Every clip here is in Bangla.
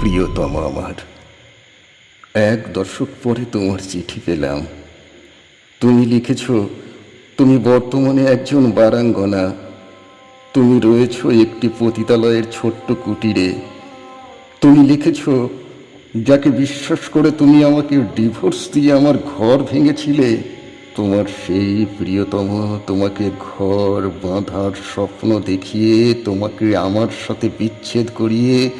প্রিয়তম আমার। এক দশক পরে তোমার চিঠি পেলাম। তুমি লিখেছ, তুমি বর্তমানে একজন বারাঙ্গনা। তুমি রয়েছ একটি পতিতালয়ের ছোট্ট কুটিরে। তুমি লিখেছ, যাকে বিশ্বাস করে তুমি আমাকে ডিভোর্স দিয়ে আমার ঘর ভেঙেছিলে, তোমার সেই প্রিয়তম তোমাকে ঘর বাঁধার স্বপ্ন দেখিয়ে, তোমাকে আমার সাথে বিচ্ছেদ করিয়ে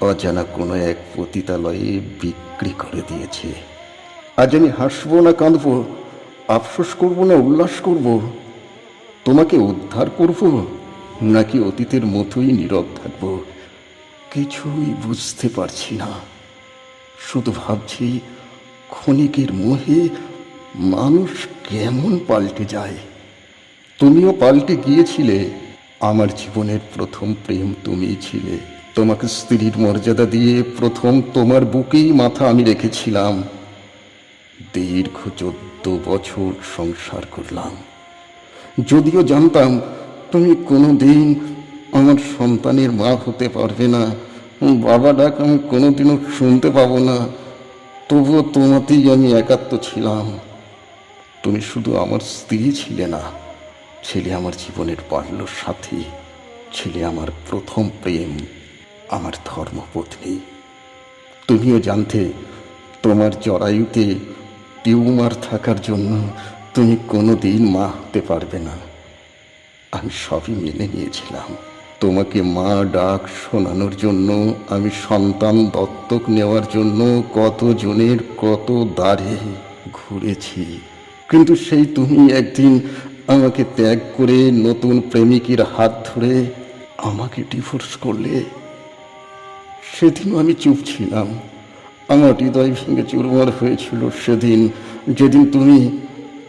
অজানা কোনো এক পতিতালয়ে বিক্রি করে দিয়েছে। আজ আমি হাসবো না কাঁদবো, আফসোস করব না উল্লাস করব। তোমাকে উদ্ধার করব, নাকি অতীতের মতোই নীরব থাকব? কিছুই বুঝতে পারছি না। শুধু ভাবছি, ক্ষণিকের মোহে মানুষ কেমন পাল্টে যায়। তুমিও পাল্টে গিয়েছিলে, আমার জীবনের প্রথম প্রেম তুমিই ছিলে। তোমাকে স্ত্রীর মর্যাদা দিয়ে প্রথম তোমার বুকেই মাথা আমি রেখেছিলাম। দীর্ঘ চোদ্দ বছর সংসার করলাম। যদিও জানতাম তুমি কোনো দিন আমার সন্তানের মা হতে পারবে না, বাবা ডাক আমি কোনোদিনও শুনতে পাবো না, তবুও তোমাতেই আমি একাত্ম ছিলাম। তুমি শুধু আমার স্ত্রী ছিলে না, ছেলে আমার জীবনের বাল্য সাথী ছেলে আমার প্রথম প্রেম। আমার ধর্মপত্নী তুমিও জানতে তোমার জরায়ুতে টিউমার থাকার জন্য তুমি কোনো দিন মা হতে পারবে না। আমি সবই মেনে নিয়েছিলাম। তোমাকে মা ডাক শোনানোর জন্য, আমি সন্তান দত্তক নেওয়ার জন্য কত জনের কত দ্বারে ঘুরেছি। কিন্তু সেই তুমি একদিন আমাকে ত্যাগ করে নতুন প্রেমিকের হাত ধরে আমাকে ডিভোর্স করলে। সেদিনও আমি চুপ ছিলাম। আমার হৃদয় ভেঙে চুরমার হয়েছিল সেদিন। যেদিন তুমি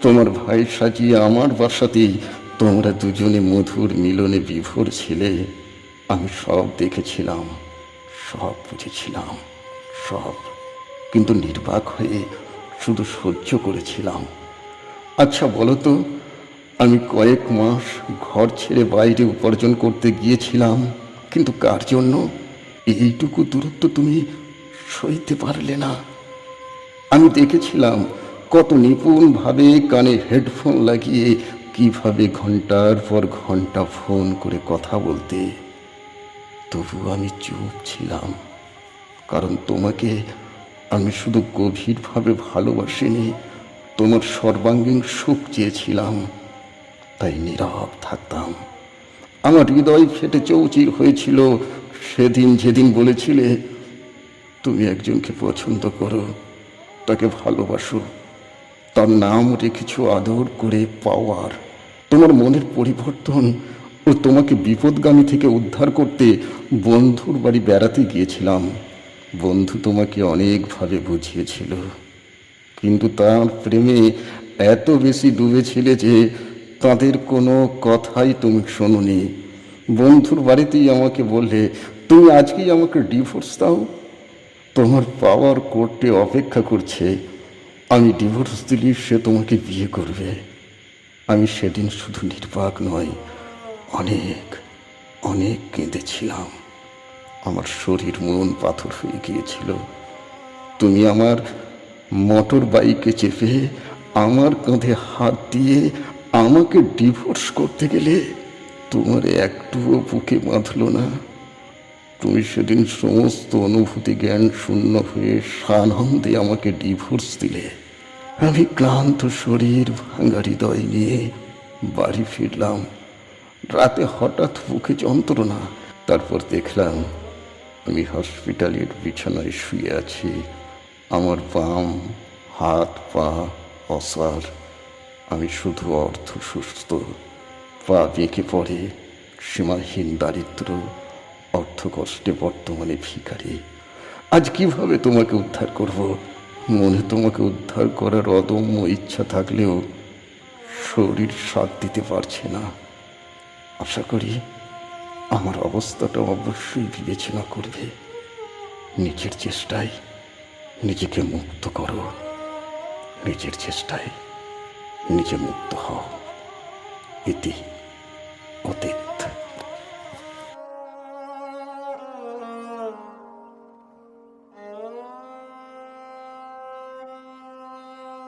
তোমার ভাই সাজিয়ে আমার বাসাতেই তোমরা দুজনে মধুর মিলনে বিভোর ছিলে। আমি সব দেখেছিলাম, সব বুঝেছিলাম, সব। কিন্তু নির্বাক হয়ে শুধু সহ্য করেছিলাম। আচ্ছা বলো তো, আমি কয়েক মাস ঘর ছেড়ে বাইরে উপার্জন করতে গিয়েছিলাম, কিন্তু কার জন্য? এইটুকু দূরত্ব তুমি সইতে পারলে না। আমি দেখেছিলাম কত নিপুণভাবে কানে হেডফোন লাগিয়ে কীভাবে ঘণ্টার পর ঘণ্টা ফোন করে কথা বলতে। তবু আমি চুপ ছিলাম, কারণ তোমাকে আমি শুধু গভীরভাবে ভালোবাসিনি, তোমার সর্বাঙ্গীন সুখ চেয়েছিলাম, তাই নীরব থাকতাম। আমার হৃদয় ফেটে চৌচির হয়েছিল সেদিন যেদিন বলেছিলে, তুমি একজনকে পছন্দ করো, তাকে ভালোবাসো, তার নাম কিছু আদর করে পাওয়ার। তোমার মনের পরিবর্তন ও তোমাকে বিপদগামী থেকে উদ্ধার করতে বন্ধুর বাড়ি বেড়াতে গিয়েছিলাম। বন্ধু তোমাকে অনেকভাবে বুঝিয়েছিল, কিন্তু তার প্রেমে এত বেশি ডুবেছিলে যে তাদের কোনো কথাই তুমি শোনোনি। বন্ধুর বাড়িতেই আমাকে বললে, তুমি আজকেই আমাকে ডিভোর্স দাও। তোমার পাওয়ার কোর্টে অপেক্ষা করছে। আমি ডিভোর্স দিলে সে তোমাকে বিয়ে করবে। আমি সেদিন শুধু নির্বাক নয় অনেক অনেক কেঁদেছিলাম। আমার শরীর মন পাথর হয়ে গিয়েছিল। তুমি আমার মোটর বাইকে চেপে আমার কাঁধে হাত দিয়ে আমাকে ডিভোর্স করতে গেলে তোমার একটুও বুকে বাঁধলো না। তুমি সেদিন সমস্ত অনুভূতি জ্ঞান শূন্য হয়ে সানন্দে আমাকে ডিভোর্স দিলে। আমি ক্লান্ত শরীর ভাঙা হৃদয় নিয়ে বাড়ি ফিরলাম। রাতে হঠাৎ বুকে যন্ত্রণা, তারপর দেখলাম আমি হসপিটালের বিছানায় শুয়ে আছি। আমার বাম হাত পা অসার। আমি শুধু অর্থ সুস্থ পা বেঁকে পড়ে সীমাহীন দারিদ্র অর্থ কষ্টে বর্তমানে ভিখারি। আজ কীভাবে তোমাকে উদ্ধার করব? মনে তোমাকে উদ্ধার করার অদম্য ইচ্ছা থাকলেও শরীর সাথ দিতে পারছে না। আশা করি আমার অবস্থাটা অবশ্যই বিবেচনা করবে। নিজের চেষ্টায় নিজেকে মুক্ত করো। নিজের চেষ্টায় নিজে মুক্ত হও। ইতি compter.